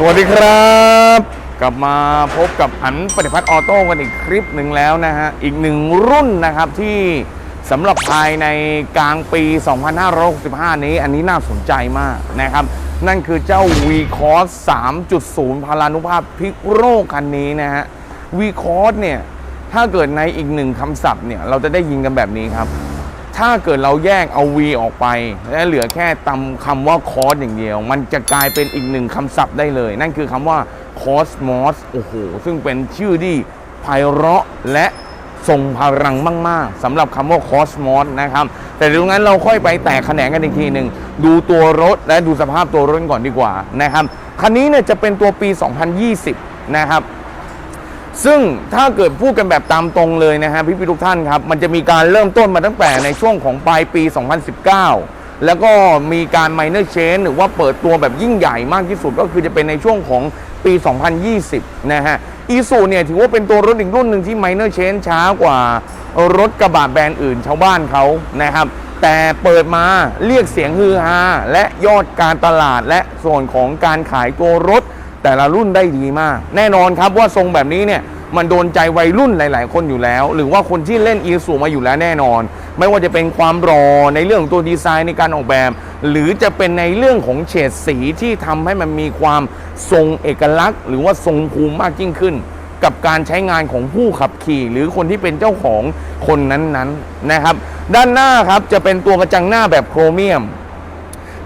สวัสดีครับ กลับมาพบกับอันปฏิพัฒน์ออโต้กันอีกคลิปหนึ่งแล้วนะฮะ อีกหนึ่งรุ่นนะครับที่สำหรับภายในกลางปี 2565 นี้ อันนี้น่าสนใจมากนะครับ นั่นคือเจ้า v c o s 3.0พลานุภาพพิกโรคันนี้นะฮะ v c o s เนี่ย ถ้าเกิดในอีกหนึ่งคำศัพท์เนี่ย เราจะได้ยินกันแบบนี้ครับ ถ้าเกิดเราแยกเอา V ออกไป และเหลือแค่ตำคำว่าคอสอย่างเดียว มันจะกลายเป็นอีกหนึ่งคำศัพท์ได้เลย นั่นคือคำว่า Cosmos โอ้โห ซึ่งเป็นชื่อที่ไพเราะและทรงพลังมาก ๆสำหรับคำว่า Cosmos นะครับ แต่ตรงนั้นเราค่อยไปแตกแขนงกันอีกทีหนึ่งดูตัวรถและดูสภาพตัวรถก่อนดีกว่านะครับคันนี้เนี่ยจะเป็นตัวปี 2020 นะครับ ซึ่งถ้าเกิดพูดกันแบบตามตรงเลยนะฮะพี่พี่ทุกท่านครับ มันจะมีการเริ่มต้นมาตั้งแต่ในช่วงของปลายปี 2019 แล้วก็มีการไมเนอร์เชนหรือว่าเปิดตัวแบบยิ่งใหญ่มากที่สุดก็คือจะเป็นในช่วงของปี 2020 นะฮะอีซูเนี่ยถือว่าเป็นตัวรถอีกรุ่นหนึ่งที่ไมเนอร์เชนช้ากว่ารถกระบะแบรนด์อื่นชาวบ้านเขานะครับแต่เปิดมาเรียกเสียงฮือฮาและยอดการตลาดและส่วนของการขายตัวรถ แต่ละรุ่นได้ดีมาก แน่นอนครับว่าทรงแบบนี้เนี่ยมันโดนใจวัยรุ่นหลาย ๆ คนอยู่แล้ว หรือว่าคนที่เล่นอีสูมาอยู่แล้วแน่นอน ไม่ว่าจะเป็นความรอในเรื่องของตัวดีไซน์ในการออกแบบ หรือจะเป็นในเรื่องของเฉดสีที่ทำให้มันมีความทรงเอกลักษณ์ หรือว่าทรงภูมิมากยิ่งขึ้น กับการใช้งานของผู้ขับขี่ หรือคนที่เป็นเจ้าของคนนั้นๆนะครับ ด้านหน้าครับจะเป็นตัวกระจังหน้าแบบโครเมียม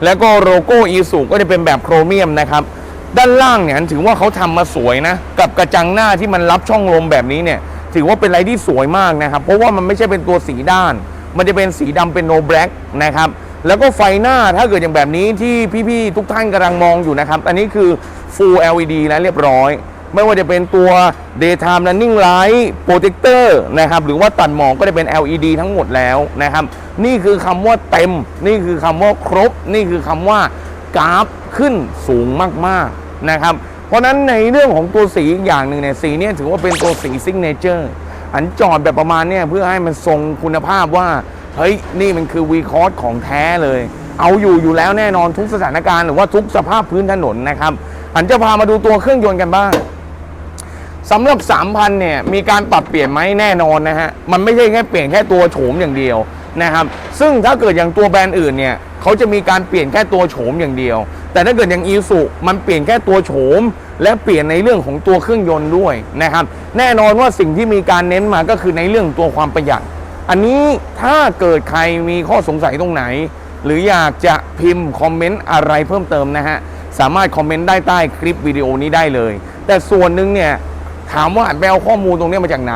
แล้วก็โลโก้อีสุก็จะเป็นแบบโครเมียมนะครับ ด้านล่างเนี่ยถือว่าเขาทำมาสวยนะ กับกระจังหน้าที่มันรับช่องลมแบบนี้เนี่ย ถือว่าเป็นอะไรที่สวยมากนะครับ เพราะว่ามันไม่ใช่เป็นตัวสีด้าน มันจะเป็นสีดำเป็นโนแบล็กนะครับแล้วก็ไฟหน้าถ้าเกิดอย่างแบบนี้ที่พี่ๆทุกท่านกำลังมองอยู่นะครับ อันนี้คือ Full LED แล้วเรียบร้อย ไม่ว่าจะเป็นตัว daytime running light protector นะครับหรือว่าตัดหมอกก็จะเป็น LED ทั้งหมดแล้วนะครับ นี่คือคำว่าเต็ม นี่คือคำว่าครบ นี่คือคำว่ากราฟขึ้นสูงมากๆ นะครับเพราะฉะนั้นในเรื่องของตัวสีอีกอย่างหนึ่งเนี่ยสีเนี่ยถือว่าเป็นตัวสีซิงเนเจอร์อันจอดแบบประมาณเนี่ยเพื่อให้มันทรงคุณภาพว่าเฮ้ยนี่มันคือวีคอร์สของแท้เลย เอาอยู่อยู่แล้วแน่นอนทุกสถานการณ์หรือว่าทุกสภาพพื้นถนนนะครับอันจะพามาดูตัวเครื่องยนต์กันบ้างสำหรับ 3,000 เนี่ย มีการปรับเปลี่ยนไหมแน่นอนนะฮะ มันไม่ใช่แค่เปลี่ยนแค่ตัวโฉมอย่างเดียวนะครับ ซึ่งถ้าเกิดอย่างตัวแบรนด์อื่นเนี่ย เขาจะมีการเปลี่ยนแค่ตัวโฉมอย่างเดียว แต่ถ้าเกิดอย่างอีสุมันเปลี่ยนแค่ตัวโฉม และเปลี่ยนในเรื่องของตัวเครื่องยนต์ด้วยนะครับ แน่นอนว่าสิ่งที่มีการเน้นมาก็คือในเรื่องตัวความประหยัด อันนี้ถ้าเกิดใครมีข้อสงสัยตรงไหน หรืออยากจะพิมพ์คอมเมนต์อะไรเพิ่มเติมนะฮะสามารถคอมเมนต์ได้ใต้คลิปวิดีโอนี้ได้เลย แต่ส่วนหนึ่งเนี่ยถามว่าไปเอาข้อมูลตรงนี้มาจากไหน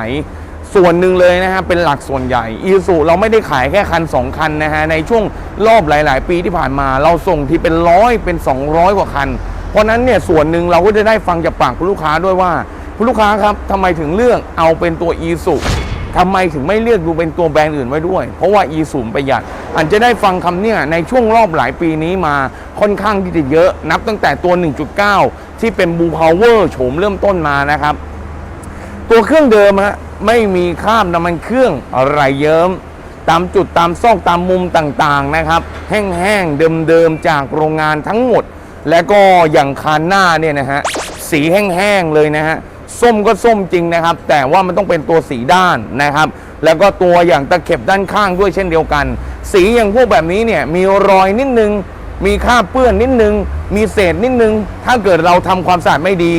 ส่วนหนึ่งเลยนะฮะเป็นหลักส่วนใหญ่อีซูเราไม่ได้ขายแค่คัน 2 คันนะฮะในช่วงรอบหลาย ๆ ปีที่ผ่านมา เราส่งที่เป็นร้อยเป็น 200 กว่าคัน เพราะนั้นเนี่ยส่วนหนึ่งเราก็จะได้ฟังจากปากลูกค้าด้วยว่าคุณลูกค้าครับทำไมถึงเลือกเอาเป็นตัวอีซูทำไมถึงไม่เลือกดูเป็นตัวแบรนด์อื่นไว้ด้วย เพราะว่าอีซูประหยัดอันจะได้ฟังคำเนี่ยในช่วงรอบหลายปีนี้มาค่อนข้างที่จะเยอะ นับตั้งแต่ตัว 1.9 ที่เป็นบูพาวเวอร์โฉมเริ่มต้นมานะครับ ตัวเครื่องเดิมฮะ ไม่มีคราบน้ำมันเครื่องอะไรเยิ้ม ตามจุดตามซอกตามมุมต่างๆนะครับ แห้งๆเดิมๆจากโรงงานทั้งหมด และก็อย่างคานหน้าเนี่ยนะฮะสีแห้งๆเลยนะฮะส้มก็ส้มจริงนะครับ แต่ว่ามันต้องเป็นตัวสีด้านนะครับ แล้วก็ตัวอย่างตะเข็บด้านข้างด้วยเช่นเดียวกัน สีอย่างพวกแบบนี้เนี่ยมีรอยนิดนึง มีคราบเปื้อนนิดนึง มีเศษนิดนึง ถ้าเกิดเราทำความสะอาดไม่ดี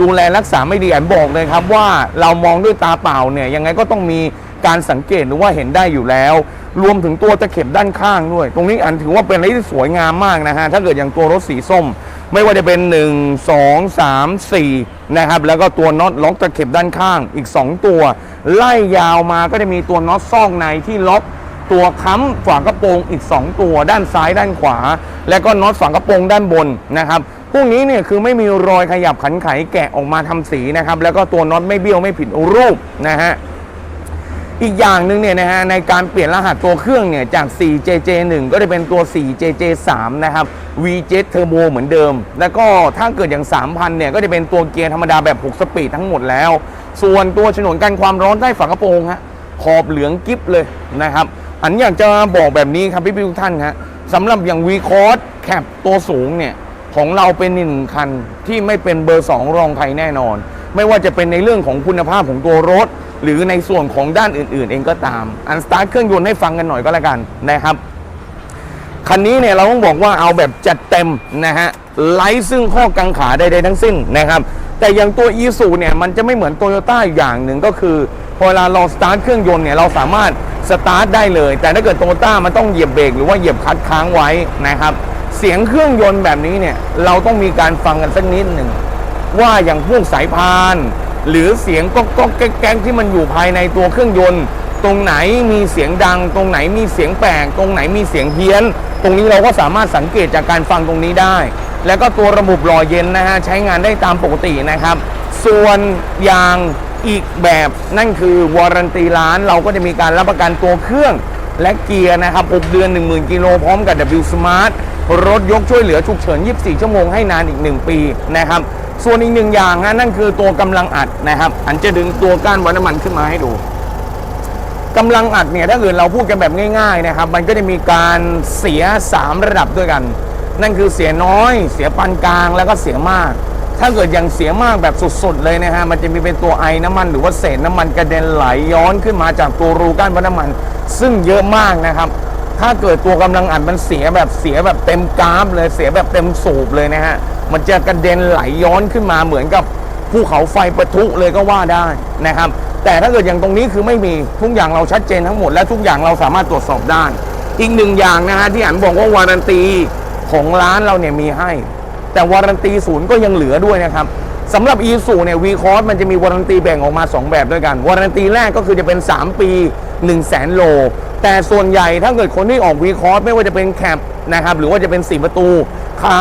ดูแลรักษาไม่ดีอันบอกเลยครับว่าเรามองด้วยตาเปล่าเนี่ยยังไงก็ต้องมีการสังเกตหรือว่าเห็นได้อยู่แล้ว รวมถึงตัวตะเข็บด้านข้างด้วย ตรงนี้อันถือว่าเป็นอะไรที่สวยงามมากนะฮะถ้าเกิดอย่างตัวรถสีส้ม ไม่ว่าจะเป็น 1 2 3 4นะครับแล้วก็ตัวน็อตล็อกตะเข็บด้านข้างอีก 2 ตัว ไล่ยาวมาก็จะมีตัวน็อตซอกในที่ล็อกตัวค้ำฝากระโปรงอีก 2 ตัว ด้านซ้ายด้านขวา แล้วก็น็อตฝากระโปรงด้านบนนะครับ พวกนี้เนี่ยคือไม่มีรอยขยับขันไขแกะออกมาทำสีนะครับ แล้วก็ตัวน็อตไม่เบี้ยวไม่ผิดรูปนะฮะอีกอย่างหนึ่งเนี่ยนะฮะในการเปลี่ยนรหัสตัวเครื่องเนี่ยจาก 4JJ1 ก็จะเป็นตัว 4JJ3 นะครับ VJ Turbo เหมือนเดิม แล้วก็ถ้าเกิดอย่าง 3,000 เนี่ยก็จะเป็นตัวเกียร์ธรรมดาแบบ 6 สปีดทั้งหมดแล้ว ส่วนตัวฉนวนกันความร้อนใต้ฝากระโปรงฮะขอบเหลืองกิ๊บเลยนะครับ อันอยากจะบอกแบบนี้ครับพี่ๆทุกท่านฮะสำหรับอย่าง V c o r d Cap ตัวสูงเนี่ย ของเราเป็นหนึ่งคันที่ไม่เป็นเบอร์ 2 รองใครแน่นอน ไม่ว่าจะเป็นในเรื่องของคุณภาพของตัวรถ หรือในส่วนของด้านอื่น ๆ เองก็ตาม อันสตาร์ทเครื่องยนต์ให้ฟังกันหน่อยก็แล้วกันนะครับคันนี้เนี่ยเราต้องบอกว่าเอาแบบจัดเต็มนะฮะไร้ซึ่งข้อกังขาใดๆทั้งสิ้นนะครับแต่อย่างตัว e ูเนี่ยมันจะไม่เหมือนโตโยต้าอย่างหนึ่งก็คือพอเวลาเราสตาร์ทเครื่องยนต์เนี่ยเราสามารถสตาร์ทได้เลย แต่ถ้าเกิดโตโยต้ามันต้องเหยียบเบรกหรือว่าเหยียบคัดค้างไว้นะครับ เสียงเครื่องยนต์แบบนี้เนี่ย เราต้องมีการฟังกันสักนิดหนึ่ง ว่าอย่างพวกสายพาน หรือเสียงก๊อกก๊อกแก๊กที่มันอยู่ภายในตัวเครื่องยนต์ ตรงไหนมีเสียงดัง ตรงไหนมีเสียงแปลกตรงไหนมีเสียงเพี้ยน ตรงนี้เราก็สามารถสังเกตจากการฟังตรงนี้ได้ แล้วก็ตัวระบบหล่อเย็นนะฮะใช้งานได้ตามปกตินะครับ ส่วนยางอีกแบบนั่นคือวารันตีร้านเราก็จะมีการรับประกันตัวเครื่องและเกียร์นะครับ 6 เดือน 10,000 กิโลพร้อมกับ W Smart รถยกช่วยเหลือฉุกเฉิน 24 ชั่วโมงให้นานอีก 1 ปีนะครับ ส่วนอีกหนึ่งอย่างฮะนั่นคือตัวกำลังอัดนะครับอันจะดึงตัวก้านวัดน้ำมันขึ้นมาให้ดูกำลังอัดเนี่ยถ้าเกิดเราพูดกันแบบง่าย ๆนะครับ มันก็จะมีการเสีย 3 ระดับด้วยกัน นั่นคือเสียน้อย เสียปานกลางแล้วก็เสียมาก ถ้าเกิดยังเสียมากแบบสุดๆเลยนะฮะมันจะมีเป็นตัวไอน้ำมัน หรือว่าเศษน้ำมันกระเด็นไหลย้อนขึ้นมาจากตัวรูก้านวัดน้ำมัน ซึ่งเยอะมากนะครับ ถ้าเกิดตัวกำลังอัดมันเสียแบบเสียแบบเต็มกราฟเลยเสียแบบเต็มสูบเลยนะฮะ มันจะกระเด็นไหลย้อนขึ้นมาเหมือนกับภูเขาไฟประทุเลยก็ว่าได้นะครับ แต่ถ้าเกิดอย่างตรงนี้คือไม่มีทุกอย่างเราชัดเจนทั้งหมดและทุกอย่างเราสามารถตรวจสอบได้ อีกหนึ่งอย่างนะฮะที่อันบอกว่าวารันตีของร้านเราเนี่ยมีให้ แต่วารันตีศูนย์ก็ยังเหลือด้วยนะครับสำหรับ e สูเนี่ยวีคอร์มันจะมีวารันตีแบ่งออกมา 2 แบบด้วยกัน วารันตีแรกก็คือจะเป็น 3 ปี 1 0 0 0 0แสนโล แต่ส่วนใหญ่ถ้าเกิดคนที่ออกวีคอร์สไม่ว่าจะเป็นแคปนะครับหรือว่าจะเป็น4ประตูอ่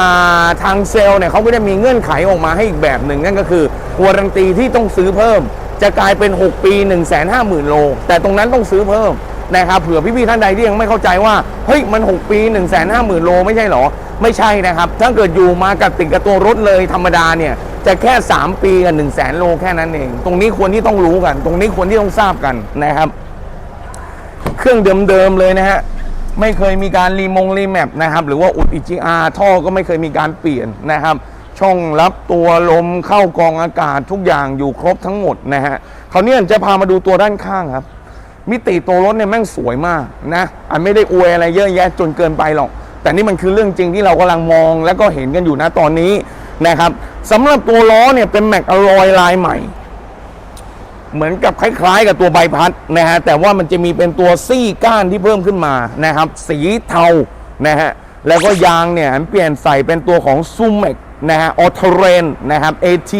าทางเซลล์เนี่ยเขาก็จะมีเงื่อนไขออกมาให้อีกแบบหนึ่งนั่นก็คือวารันตีที่ต้องซื้อเพิ่ม จะกลายเป็น 6 ปี 1 5 0 0 0 0 โล แต่ตรงนั้นต้องซื้อเพิ่มนะครับเผื่อพี่ๆท่านใดที่ยังไม่เข้าใจว่าเฮ้ยมัน 6 ปี 1 5 0 0 0 0 โลไม่ใช่เหรอ ไม่ใช่นะครับ ถ้าเกิดอยู่มากับติดกับตัวรถเลยธรรมดาเนี่ยจะแค่ 3 ปีกับ1 0 0 0 0แสนโลแค่นั้นเอง ตรงนี้ควรที่ต้องรู้กัน ตรงนี้ควรที่ต้องทราบกันนะครับ รื่องเดิมๆเลยนะฮะไม่เคยมีการรีมงรีแมปนะครับหรือว่าอุด EGR ท่อก็ไม่เคยมีการเปลี่ยนนะครับ ช่องรับตัวลมเข้ากองอากาศทุกอย่างอยู่ครบทั้งหมดนะฮะคราวนี้จะพามาดูตัวด้านข้างครับ มิติตัวรถเนี่ยแม่งสวยมากนะอันไม่ได้อวยอะไรเยอะแยะจนเกินไปหรอก แต่นี่มันคือเรื่องจริงที่เรากำลังมอง แล้วก็เห็นกันอยู่นะตอนนี้นะครับสำหรับตัวล้อเนี่ยเป็นแม็กอลอยลายใหม่ เหมือนกับคล้ายๆ กับตัวใบพัดนะฮะแต่ว่ามันจะมีเป็นตัวซี่ก้านที่เพิ่มขึ้นมานะครับ สีเทานะฮะแล้วก็ยางเนี่ยเปลี่ยนใส่เป็นตัวของซูเมกนะฮะออทเรนนะครับ AT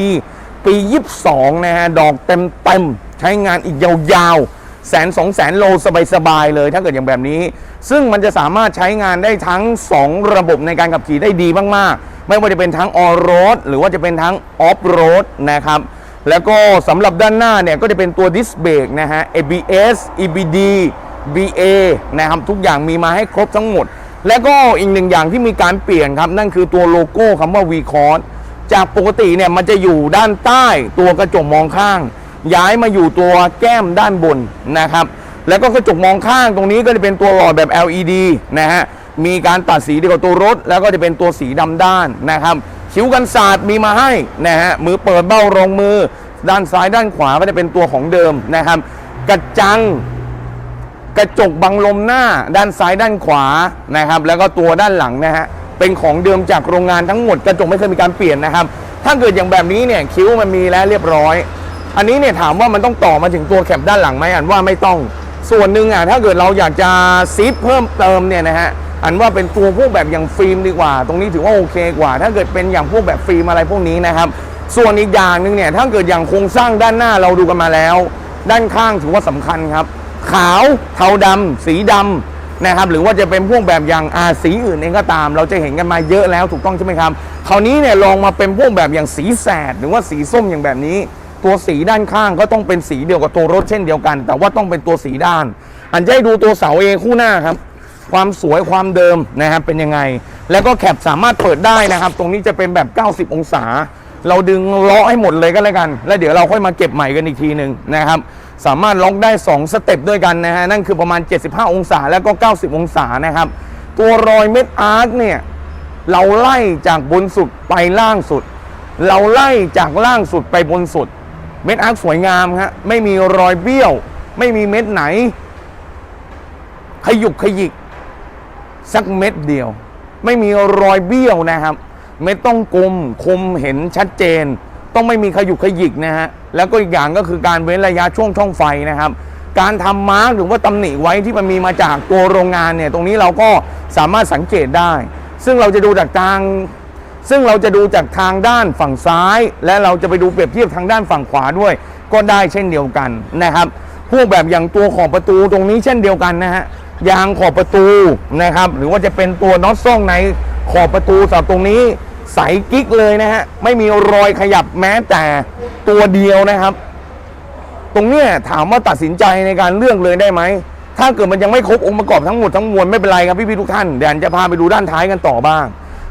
ปี22นะฮะดอกเต็มๆใช้งานอีกยาวๆแสนสองแสนโลสบายๆเลย ถ้าเกิดอย่างแบบนี้ ซึ่งมันจะสามารถใช้งานได้ทั้ง 2 ระบบในการขับขี่ได้ดีมากๆ ไม่ว่าจะเป็นทั้งออโรดหรือว่าจะเป็นทั้งออฟโรดนะครับ แล้วก็สำหรับด้านหน้าเนี่ยก็จะเป็นตัวดิสเบรกนะฮะ ABS EBD BA นะครับทุกอย่างมีมาให้ครบทั้งหมด แล้วก็อีกหนึ่งอย่างที่มีการเปลี่ยนครับ นั่นคือตัวโลโก้คำว่า v c o r จากปกติเนี่ยมันจะอยู่ด้านใต้ตัวกระจกมองข้าง ย้ายมาอยู่ตัวแก้มด้านบนนะครับ แล้วก็กระจกมองข้างตรงนี้ก็จะเป็นตัวหลอดแบบ LED นะฮะ มีการตัดสีดียวกับตัวรถ แล้วก็จะเป็นตัวสีดำด้านนะครับคิ้วกันศาสตร์มีมาให้นะฮะมือเปิดเบ้ารองมือ ด้านซ้ายด้านขวาก็จะเป็นตัวของเดิมนะครับ กระจังกระจกบังลมหน้าด้านซ้ายด้านขวานะครับ แล้วก็ตัวด้านหลังนะฮะเป็นของเดิมจากโรงงานทั้งหมดกระจกไม่เคยมีการเปลี่ยนนะครับ ถ้าเกิดอย่างแบบนี้เนี่ยคิ้วมันมีแล้วเรียบร้อย อันนี้เนี่ยถามว่ามันต้องต่อมาถึงตัวแคปด้านหลังไหมอันว่าไม่ต้องส่วนหนึ่งอะถ้าเกิดเราอยากจะซีดเพิ่มเติมเนี่ยนะฮะ อันว่าเป็นตัวพวกแบบอย่างฟิล์มดีกว่า ตรงนี้ถือว่าโอเคกว่า ถ้าเกิดเป็นอย่างพวกแบบฟิล์มอะไรพวกนี้นะครับ ส่วนอีกอย่างหนึ่งเนี่ยถ้าเกิดอย่างโครงสร้างด้านหน้าเราดูกันมาแล้ว ด้านข้างถือว่าสำคัญครับ ขาวเทาดำสีดำนะครับหรือว่าจะเป็นพวกแบบอย่างอาสีอื่นเองก็ตาม เราจะเห็นกันมาเยอะแล้วถูกต้องใช่ไหมครับคราวนี้เนี่ยลองมาเป็นพวกแบบอย่างสีแสดหรือว่าสีส้มอย่างแบบนี้ ตัวสีด้านข้างก็ต้องเป็นสีเดียวกับตัวรถเช่นเดียวกัน แต่ว่าต้องเป็นตัวสีด้าน อันจะให้ดูตัวเสาเองคู่หน้าครับ ความสวยความเดิมนะครับเป็นยังไง แล้วก็แคปสามารถเปิดได้นะครับ ตรงนี้จะเป็นแบบ 90 องศา เราดึงล้อให้หมดเลยก็แล้วกัน แล้วเดี๋ยวเราค่อยมาเก็บใหม่กันอีกทีหนึ่งนะครับสามารถล็อกได้ 2 สเต็ปด้วยกันนะฮะนั่นคือประมาณ 75 องศาแล้วก็ 90 องศานะครับ ตัวรอยเม็ดอาร์คเนี่ยเราไล่จากบนสุดไปล่างสุด เราไล่จากล่างสุดไปบนสุด เม็ดอาร์คสวยงามฮะไม่มีรอยเบี้ยว ไม่มีเม็ดไหน ขยุกขยิก สักเม็ดเดียว ไม่มีรอยเบี้ยวนะครับ เม็ดต้องกลมคมเห็นชัดเจน ต้องไม่มีขยุกขยิกนะฮะแล้วก็อีกอย่างก็คือการเว้นระยะช่วงช่องไฟนะครับการทำมาร์กหรือว่าตำหนิไว้ที่มันมีมาจากตัวโรงงานเนี่ยตรงนี้เราก็สามารถสังเกตได้ ซึ่งเราจะดูจากทาง ซึ่งเราจะดูจากทางด้านฝั่งซ้าย และเราจะไปดูเปรียบเทียบทางด้านฝั่งขวาด้วย ก็ได้เช่นเดียวกันนะครับ พวกแบบอย่างตัวขอบประตูตรงนี้เช่นเดียวกันนะฮะ ยางขอบประตูนะครับ หรือว่าจะเป็นตัวน็อตซ่องในขอบประตูสำหรับตรงนี้ใสกิ๊กเลยนะฮะ ไม่มีรอยขยับแม้แต่ตัวเดียวนะครับ ตรงเนี้ยถามว่าตัดสินใจในการเลือกเลยได้ไหม ถ้าเกิดมันยังไม่ครบองค์ประกอบทั้งหมดทั้งมวลไม่เป็นไรครับพี่ๆทุกท่านเดี๋ยวจะพาไปดูด้านท้ายกันต่อบ้าง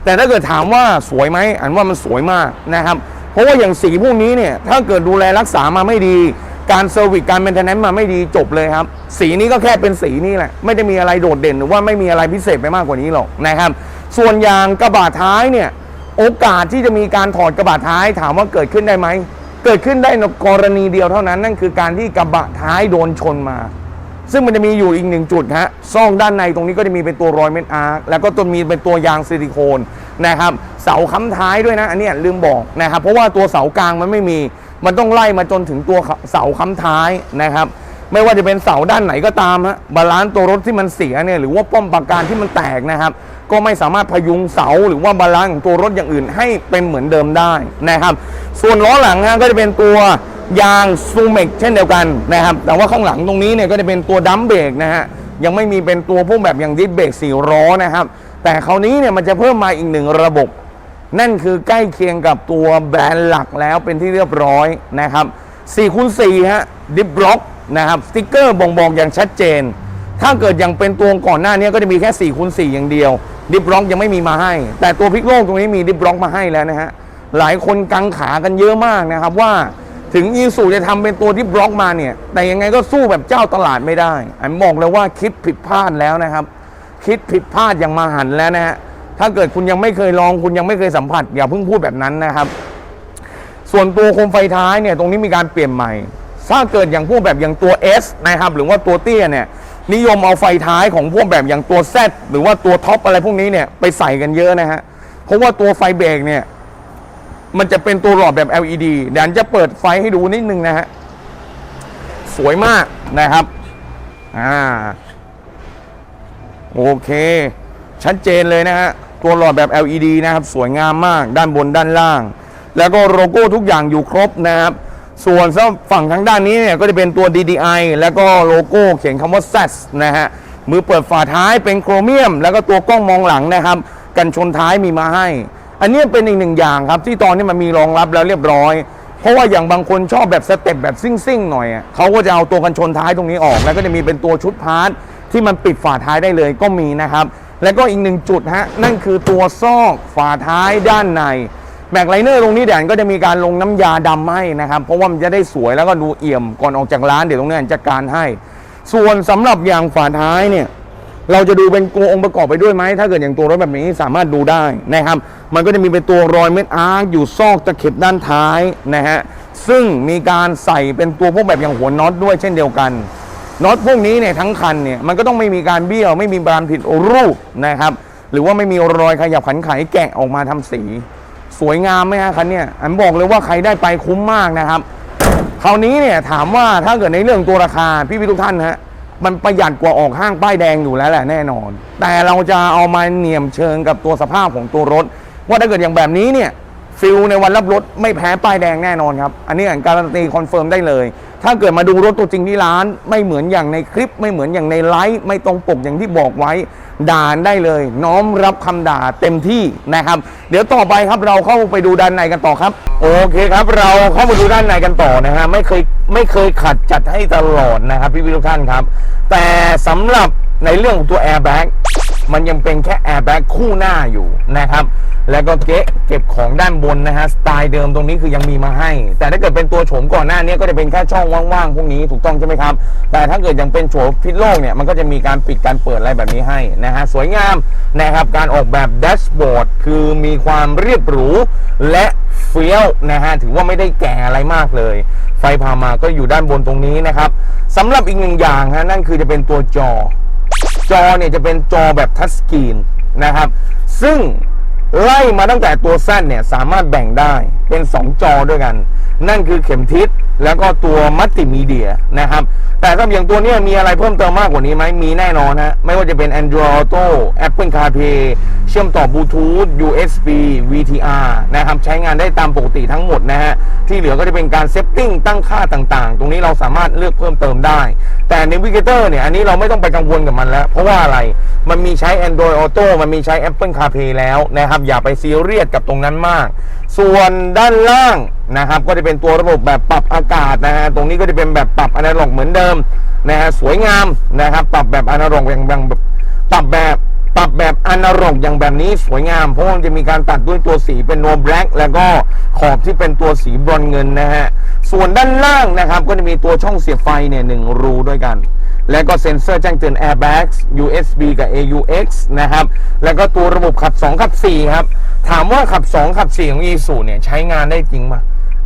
แต่ถ้าเกิดถามว่าสวยไหมอันว่ามันสวยมากนะครับ เพราะว่าอย่างสีพวกนี้เนี่ยถ้าเกิดดูแลรักษามาไม่ดี การเซอร์วิสการเมนเทนแนนซ์มาไม่ดีจบเลยครับ สีนี้ก็แค่เป็นสีนี่แหละ ไม่ได้มีอะไรโดดเด่นหรือว่าไม่มีอะไรพิเศษไปมากกว่านี้หรอกนะครับ ส่วนยางกระบะท้ายเนี่ย โอกาสที่จะมีการถอดกระบะท้ายถามว่าเกิดขึ้นได้ไหม เกิดขึ้นได้ในกรณีเดียวเท่านั้น นั่นคือการที่กระบะท้ายโดนชนมา ซึ่งมันจะมีอยู่อีกหนึ่งจุดฮะซ่องด้านในตรงนี้ก็จะมีเป็นตัวรอยเม็ดอาร์แล้วก็ตัวมีเป็นตัวยางซิลิโคน นะครับเสาค้ำท้ายด้วยนะอันนี้ลืมบอกนะครับ เพราะว่าตัวเสากลางมันไม่มี มันต้องไล่มาจนถึงตัวเสาค้ำท้ายนะครับ ไม่ว่าจะเป็นเสาด้านไหนก็ตามฮะบาลานซ์ตัวรถที่มันเสียเนี่ยหรือว่าป้อมปราการที่มันแตกนะครับ ก็ไม่สามารถพยุงเสาหรือว่าบาลานซ์ของตัวรถอย่างอื่นให้เป็นเหมือนเดิมได้นะครับ ส่วนล้อหลังฮะก็จะเป็นตัวยางซูเมกเช่นเดียวกันนะครับ แต่ว่าข้างหลังตรงนี้เนี่ยก็จะเป็นตัวดัมเบรกนะฮะยังไม่มีเป็นตัวพวกแบบอย่างดิสเบรกสี่ล้อนะครับ แต่คราวนี้เนี่ยมันจะเพิ่มมาอีกหนึ่งระบบ นั่นคือใกล้เคียงกับตัวแบรนด์หลักแล้วเป็นที่เรียบร้อยนะครับ4คูณ4ฮะดิฟบล็อกนะครับสติ๊กเกอร์บ่งบอกอย่างชัดเจน ถ้าเกิดยังเป็นตัวก่อนหน้านี้ก็จะมีแค่4คูณ4อย่างเดียว ดิฟบล็อกยังไม่มีมาให้ แต่ตัวพลิกโลกตรงนี้มีดิฟบล็อกมาให้แล้วนะฮะหลายคนกังขากันเยอะมากนะครับว่าถึงอีสูจะทำเป็นตัวดิฟบล็อกมาเนี่ย แต่ยังไงก็สู้แบบเจ้าตลาดไม่ได้อันบอกเลยว่าคิดผิดพลาดแล้วนะครับ คิดผิดพลาดอย่างมาหันแล้วนะฮะถ้าเกิดคุณยังไม่เคยลองคุณยังไม่เคยสัมผัสอย่าเพิ่งพูดแบบนั้นนะครับ ส่วนตัวโคมไฟท้ายเนี่ยตรงนี้มีการเปลี่ยนใหม่ ถ้าเกิดอย่างพวกแบบอย่างตัว S นะครับ หรือว่าตัวเตี้ยเนี่ยนิยมเอาไฟท้ายของพวกแบบอย่างตัว Z หรือว่าตัวท็อปอะไรพวกนี้เนี่ยไปใส่กันเยอะนะฮะเพราะว่าตัวไฟเบรกเนี่ยมันจะเป็นตัวหลอดแบบ LED เดี๋ยวอันจะเปิดไฟให้ดูนิดนึงนะฮะสวยมากนะครับอ่า โอเคชัดเจนเลยนะฮะตัวหลอดแบบ LED นะครับ สวยงามมากด้านบนด้านล่าง แล้วก็โลโก้ทุกอย่างอยู่ครบนะครับ ส่วนฝั่งทางด้านนี้เนี่ยก็จะเป็นตัว DDI แล้วก็โลโก้เขียนคำว่า SAS นะฮะมือเปิดฝาท้ายเป็นโครเมียม แล้วก็ตัวกล้องมองหลังนะครับ กันชนท้ายมีมาให้ อันนี้เป็นอีกหนึ่งอย่างครับ ที่ตอนนี้มันมีรองรับแล้วเรียบร้อย เพราะว่าอย่างบางคนชอบแบบสเต็ปแบบซิ่งๆหน่อยเขาก็จะเอาตัวกันชนท้ายตรงนี้ออก แล้วก็จะมีเป็นตัวชุดพาร์ท ที่มันปิดฝาท้ายได้เลยก็มีนะครับ แล้วก็อีกหนึ่งจุดฮะนั่นคือตัวซอกฝาท้ายด้านในแม็กไลเนอร์ตรงนี้เดี๋ยวอันก็จะมีการลงน้ำยาดำให้นะครับ เพราะว่ามันจะได้สวยแล้วก็ดูเอี่ยมก่อนออกจากร้านเดี๋ยวตรงนี้อันจัดการให้ ส่วนสำหรับยางฝาท้ายเนี่ยเราจะดูเป็นตัวองค์ประกอบไปด้วยไหม ถ้าเกิดอย่างตัวรถแบบนี้สามารถดูได้นะครับ มันก็จะมีเป็นตัวรอยเม็ดอาร์คอยู่ซอกตะเข็บด้านท้ายนะฮะซึ่งมีการใส่เป็นตัวพวกแบบอย่างหัวน็อตด้วยเช่นเดียวกัน น็อตพวกนี้เนี่ยทั้งคันเนี่ยมันก็ต้องไม่มีการเบี้ยวไม่มีการผิดรูปนะครับ หรือว่าไม่มีรอยขยับขันไขแกะออกมาทำสี สวยงามไหมฮะคันเนี่ยอันบอกเลยว่าใครได้ไปคุ้มมากนะครับคราวนี้เนี่ยถามว่าถ้าเกิดในเรื่องตัวราคาพี่พี่ทุกท่านฮะมันประหยัดกว่าออกห้างป้ายแดงอยู่แล้วแหละแน่นอน แต่เราจะเอามาเหนี่ยมเชิงกับตัวสภาพของตัวรถ ว่าถ้าเกิดอย่างแบบนี้เนี่ยฟิลในวันรับรถไม่แพ้ป้ายแดงแน่นอนครับ อันนี้อันการันตีคอนเฟิร์มได้เลย ถ้าเกิดมาดูรถตัวจริงที่ร้าน ไม่เหมือนอย่างในคลิป ไม่เหมือนอย่างในไลฟ์ไม่ตรงปกอย่างที่บอกไว้ด่านได้เลย น้อมรับคำด่าเต็มที่นะครับ เดี๋ยวต่อไปครับเราเข้าไปดูด้านในกันต่อครับ โอเคครับ เราเข้ามาดูด้านในกันต่อนะฮะไม่เคยไม่เคยขัดจัดให้ตลอดนะครับพี่พี่ทุกท่านครับ แต่สำหรับในเรื่องของตัวแอร์แบ็ก มันยังเป็นแค่แอร์แบ็กคู่หน้าอยู่นะครับ แล้วก็เกะเก็บของด้านบนนะฮะสไตล์เดิมตรงนี้คือยังมีมาให้ แต่ถ้าเกิดเป็นตัวโฉมก่อนหน้านี้ก็จะเป็นแค่ช่องว่างๆพวกนี้ถูกต้องใช่ไหมครับ แต่ถ้าเกิดยังเป็นโฉมพิษโลกเนี่ยมันก็จะมีการปิดการเปิดอะไรแบบนี้ให้นะฮะสวยงามนะครับการออกแบบแดชบอร์ดคือมีความเรียบหรูและเฟี้ยวนะฮะถือว่าไม่ได้แก่อะไรมากเลย ไฟพามาก็อยู่ด้านบนตรงนี้นะครับสำหรับอีกหนึ่งอย่างฮะนั่นคือจะเป็นตัวจอ จอเนี่ยจะเป็นจอแบบทัชสกรีนนะครับ ซึ่งไล่มาตั้งแต่ตัวสั้นเนี่ยสามารถแบ่งได้เป็น 2 จอด้วยกัน นั่นคือเข็มทิศแล้วก็ตัวมัลติมีเดียนะครับ แต่ถ้าอย่างตัวนี้มีอะไรเพิ่มเติมมากกว่านี้ไหมมีแน่นอนฮะไม่ว่าจะเป็น Android Auto Apple CarPlay เชื่อมต่อบลูทูธ USB VTR นะครับใช้งานได้ตามปกติทั้งหมดนะฮะที่เหลือก็จะเป็นการเซตติ้งตั้งค่าต่างๆ ตรงนี้เราสามารถเลือกเพิ่มเติมได้ แต่ Navigator เนี่ยอันนี้เราไม่ต้องไปกังวลกับมันแล้ว เพราะว่าอะไรมันมีใช้ Android Auto มันมีใช้ Apple CarPlay แล้วนะครับอย่าไปซีเรียสกับตรงนั้นมาก ส่วนด้านล่าง นะครับก็จะเป็นตัวระบบแบบปรับอากาศนะฮะตรงนี้ก็จะเป็นแบบปรับอนาล็อกเหมือนเดิมนะฮะสวยงามนะครับปรับแบบอนาล็อกอย่างแบบปรับแบบปรับแบบอนาล็อกอย่างแบบนี้สวยงามเพราะว่ามันจะมีการตัดด้วยตัวสีเป็นโนแบล็กแล้วก็ขอบที่เป็นตัวสีบรอนเงินนะฮะส่วนด้านล่างนะครับก็จะมีตัวช่องเสียบไฟเนี่ยหนึ่งรูด้วยกันแล้วก็เซ็นเซอร์แจ้งเตือน airbags USB กับ AUX นะครับ แล้วก็ตัวระบบขับ 2 ขับ 4 ครับ ถามว่าขับ 2 ขับ 4 ของ Isuzu เนี่ย ใช้งานได้จริงไหม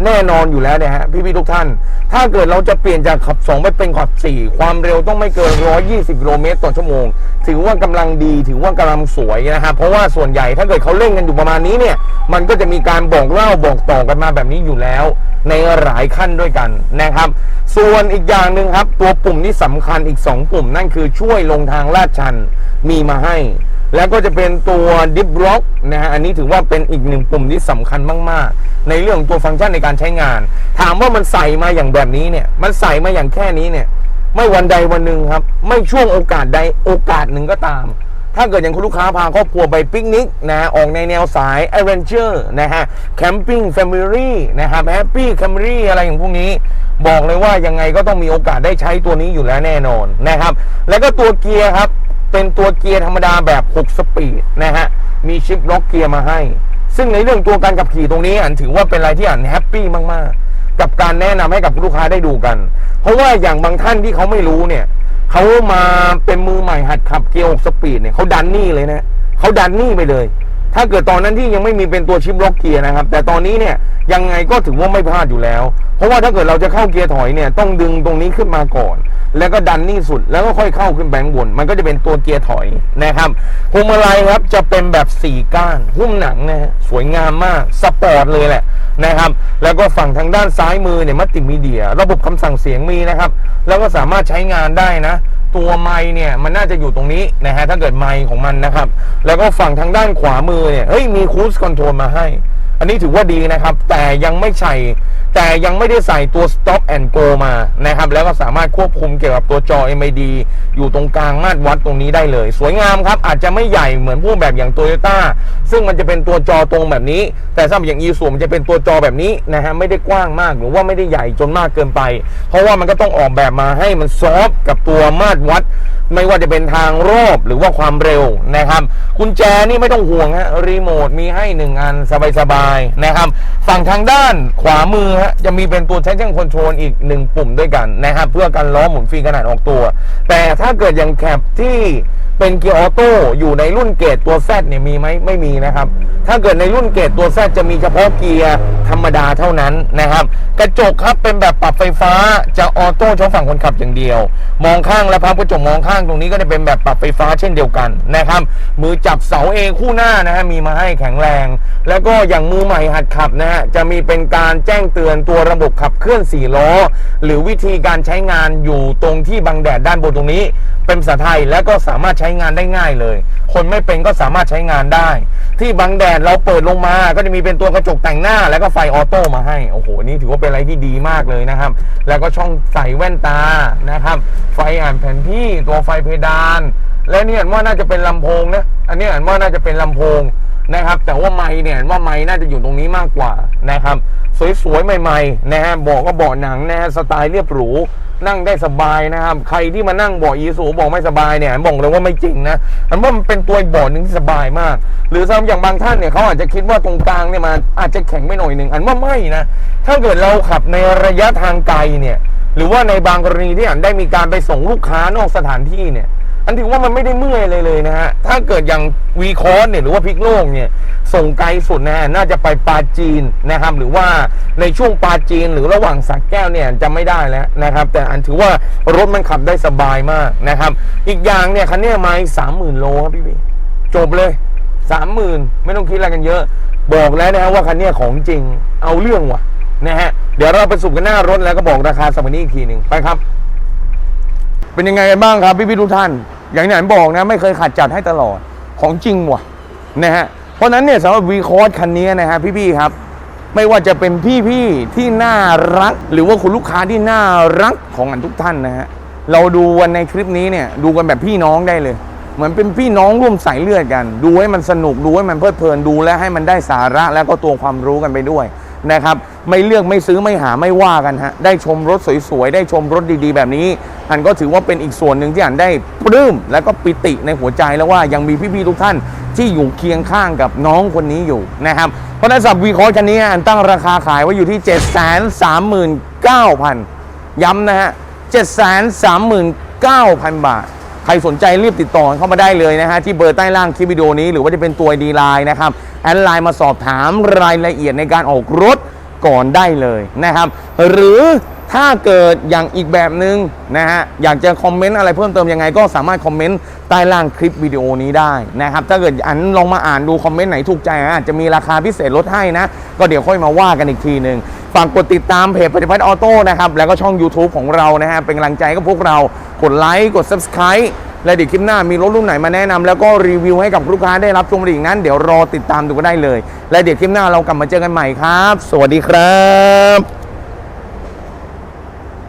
แน่นอนอยู่แล้วนี่ยฮะพี่ๆทุกท่าน ถ้าเกิดเราจะเปลี่ยนจากขับ 2 ไปเป็นขับ 4 ความเร็วต้องไม่เกิน 120กิโลเมตรต่อชั่วโมง ถือว่ากำลังดีถือว่ากำลังสวยนะครับเพราะว่าส่วนใหญ่ถ้าเกิดเขาเล่นกันอยู่ประมาณนี้เนี่ย มันก็จะมีการบอกเล่าบอกต่อกันมาแบบนี้อยู่แล้ว ในหลายขั้นด้วยกันนะครับ ส่วนอีกอย่างหนึ่งครับ ตัวปุ่มที่สำคัญอีก 2 ปุ่มนั่นคือช่วยลงทางลาดชันมีมาให้ แล้วก็จะเป็นตัวดิฟล็อกนะฮะอันนี้ถือว่าเป็นอีกหนึ่งปุ่มที่สำคัญมาก ๆ ในเรื่องตัวฟังก์ชันในการใช้งาน ถามว่ามันใส่มาอย่างแบบนี้เนี่ย มันใส่มาอย่างแค่นี้เนี่ย ไม่วันใดวันหนึ่งครับ ไม่ช่วงโอกาสใดโอกาสหนึ่งก็ตาม ถ้าเกิดอย่างคุณลูกค้าพาครอบครัวไปปิกนิกนะฮะออกในแนวสายแอดเวนเจอร์นะฮะแคมปิ้งแฟมิลี่นะครับแฮปปี้แคมรี่อะไรอย่างพวกนี้บอกเลยว่ายังไงก็ต้องมีโอกาสได้ใช้ตัวนี้อยู่แล้วแน่นอนนะครับ แล้วก็ตัวเกียร์ครับ เป็นตัวเกียร์ธรรมดาแบบ 6 สปีดนะฮะ มีชิปล็อกเกียร์มาให้ ซึ่งในเรื่องตัวการขับขี่ตรงนี้อันถือว่าเป็นอะไรที่อันแฮปปี้มากๆ กับการแนะนำให้กับลูกค้าได้ดูกัน เพราะว่าอย่างบางท่านที่เขาไม่รู้เนี่ยเขามาเป็นมือใหม่หัดขับเกียร์ 6 สปีดเนี่ยเขาดันนี่เลยนะเขาดันนี่ไปเลย ถ้าเกิดตอนนั้นที่ยังไม่มีเป็นตัวชิปล็อกเกียร์นะครับ แต่ตอนนี้เนี่ยยังไงก็ถือว่าไม่พลาดอยู่แล้ว เพราะว่าถ้าเกิดเราจะเข้าเกียร์ถอยเนี่ยต้องดึงตรงนี้ขึ้นมาก่อน แล้วก็ดันนี่สุดแล้วก็ค่อยเข้าขึ้นแบงบน มันก็จะเป็นตัวเกียร์ถอยนะครับพวงมาลัยครับจะเป็นแบบ4ก้านหุ้มหนังนะฮะสวยงามมากสปอร์ตเลยแหละนะครับ แล้วก็ฝั่งทางด้านซ้ายมือเนี่ยมัลติมีเดีย ระบบคำสั่งเสียงมีนะครับ แล้วก็สามารถใช้งานได้นะ ตัวไม้เนี่ยมันน่าจะอยู่ตรงนี้นะฮะถ้าเกิดไม้ของมันนะครับ แล้วก็ฝั่งทางด้านขวามือเนี่ยเฮ้ยมีคูสคอนโทรลมาให้ อันนี้ถือว่าดีนะครับ แต่ยังไม่ใส่แต่ยังไม่ได้ใส่ตัว stop and go มานะครับ แล้วก็สามารถควบคุมเกี่ยวกับตัวจอ MID อยู่ตรงกลางมาตรวัดตรงนี้ได้เลย สวยงามครับ อาจจะไม่ใหญ่เหมือนพวกแบบอย่าง Toyota ซึ่งมันจะเป็นตัวจอตรงแบบนี้ แต่สำหรับอย่าง e s u มันจะเป็นตัวจอแบบนี้นะฮะไม่ได้กว้างมากหรือว่าไม่ได้ใหญ่จนมากเกินไป เพราะว่ามันก็ต้องออกแบบมาให้มันซอฟต์กับตัวมาตรวัด ไม่ว่าจะเป็นทางรอบหรือว่าความเร็วนะครับกุญแจนี่ไม่ต้องห่วงฮะรีโมทมีให้หนึ่งอันสบายๆนะครับ ฝั่งทางด้านขวามือฮะจะมีเป็นตัวใช้แจ้งคอนโทรลอีกหนึ่งปุ่มด้วยกันนะครับ เพื่อการล้อหมุนฟรีขนาดออกตัว แต่ถ้าเกิดอย่างแคปที่ เป็นเกียร์ออโต้อยู่ในรุ่นเกรดตัว Z เนี่ยมีไหมไม่มีนะครับ ถ้าเกิดในรุ่นเกรดตัว Z จะมีเฉพาะเกียร์ธรรมดาเท่านั้นนะครับ กระจกครับเป็นแบบปรับไฟฟ้าจะออโต้เฉพาะฝั่งคนขับอย่างเดียว มองข้างและพับกระจกมองข้างตรงนี้ก็จะเป็นแบบปรับไฟฟ้าเช่นเดียวกันนะครับ มือจับเสาเอคู่หน้านะฮะมีมาให้แข็งแรง แล้วก็อย่างมือใหม่หัดขับนะฮะจะมีเป็นการแจ้งเตือนตัวระบบขับเคลื่อน4ล้อหรือวิธีการใช้งานอยู่ตรงที่บังแดดด้านบนตรงนี้ เป็นภาษาไทยแล้วก็สามารถช้งานได้ง่ายเลย คนไม่เป็นก็สามารถใช้งานได้ ที่บังแดดเราเปิดลงมาก็จะมีเป็นตัวกระจกแต่งหน้า แล้วก็ไฟออโต้มาให้โอ้โหนี่ถือว่าเป็นอะไรที่ดีมากเลยนะครับ แล้วก็ช่องใส่แว่นตานะครับ ไฟอ่านแผนที่ตัวไฟเพดาน และนี่อ่านว่าน่าจะเป็นลำโพงนะอันนี้อ่านว่าน่าจะเป็นลำโพงนะครับ แต่ว่าไม้เนี่ยอ่านว่าไม้น่าจะอยู่ตรงนี้มากกว่านะครับ สวยๆใหม่ๆนะฮะบอกก็บาะหนังนะฮะสไตล์เรียบหรู นั่งได้สบายนะครับ ใครที่มานั่งเบาะอีสูบอกไม่สบายเนี่ยบอกเลยว่าไม่จริงนะอันว่ามันเป็นตัวเบาะหนึ่งที่สบายมาก หรือสำหรับอย่างบางท่านเนี่ยเขาอาจจะคิดว่าตรงกลางเนี่ยมันอาจจะแข็งไม่หน่อยหนึ่งอันว่าไม่นะถ้าเกิดเราขับในระยะทางไกลเนี่ยหรือว่าในบางกรณีที่อันได้มีการไปส่งลูกค้านอกสถานที่เนี่ย อันถือว่ามันไม่ได้เมื่อยเลยเลยนะฮะ ถ้าเกิดอย่างวีคอร์สเนี่ยหรือว่าพลิกโลกเนี่ย ส่งไกลสุดนะน่าจะไปปาจีนนะครับ หรือว่าในช่วงปาจีนหรือระหว่างสักแก้วเนี่ยจะไม่ได้แล้วนะครับ แต่อันถือว่ารถมันขับได้สบายมากนะครับ อีกอย่างเนี่ยคันนี้ไม่สามหมื่นโลครับพี่พี่จบเลยสามหมื่นไม่ต้องคิดอะไรกันเยอะ บอกแล้วนะฮะว่าคันนี้ของจริงเอาเรื่องว่ะนะฮะเดี๋ยวเราไปสุ่มกันหน้ารถแล้วก็บอกราคาสักวันนี้อีกทีหนึ่งไปครับ เป็นยังไงกันบ้างครับพี่พี่ๆทุกท่าน อย่างที่ผมบอกนะ ไม่เคยขาดจัดให้ตลอดของจริงว่ะนะฮะเพราะนั้นเนี่ยสำหรับวีคอร์สคันนี้นะฮะพี่พี่ๆครับ ไม่ว่าจะเป็นพี่พี่ๆที่น่ารัก หรือว่าคุณลูกค้าที่น่ารักของอันทุกท่านนะฮะเราดูวันในคลิปนี้เนี่ยดูกันแบบพี่น้องได้เลย เหมือนเป็นพี่น้องร่วมสายเลือดกัน ดูให้มันสนุกดูให้มันเพลิดเพลินดูและให้มันได้สาระแล้วก็ตัวความรู้กันไปด้วย นะครับ ไม่เลือกไม่ซื้อไม่หาไม่ว่ากันฮะได้ชมรถสวยๆ ได้ชมรถดีๆ แบบนี้อันก็ถือว่าเป็นอีกส่วนหนึ่งที่อันได้ปลื้มและก็ปิติในหัวใจแล้วว่ายังมีพี่ๆทุกท่านที่อยู่เคียงข้างกับน้องคนนี้อยู่นะครับ เพราะนั้นสับวีคอร์คันนี้อันตั้งราคาขายไว้อยู่ที่ 739,000 ย้ำนะฮะ 739,000 บาท ใครสนใจรีบติดต่อเข้ามาได้เลยนะฮะที่เบอร์ใต้ล่างคลิปวิดีโอนี้หรือว่าจะเป็นตัวดีไลน์นะครับแอดไลน์มาสอบถามรายละเอียดในการออกรถก่อนได้เลยนะครับ หรือถ้าเกิดอย่างอีกแบบหนึ่งนะฮะอยากจะคอมเมนต์อะไรเพิ่มเติมยังไง ก็สามารถคอมเมนต์ใต้ล่างคลิปวิดีโอนี้ได้นะครับถ้าเกิดอันลองมาอ่านดูคอมเมนต์ไหนถูกใจอาจจะมีราคาพิเศษลดให้นะ ก็เดี๋ยวค่อยมาว่ากันอีกทีหนึ่ง ฝากกดติดตามเพจปฏิพัฒน์ออโต้นะครับ แล้วก็ช่อง YouTube ของเรานะฮะ เป็นกำลังใจกับพวกเรา กดไลค์ กด Subscribe และเดี๋ยวคลิปหน้ามีรถรุ่นไหนมาแนะนำแล้วก็รีวิวให้กับลูกค้าได้รับชมอีกนั้น เดี๋ยวรอติดตามดูก็ได้เลย และเดี๋ยวคลิปหน้าเรากลับมาเจอกันใหม่ครับ สวัสดีครับ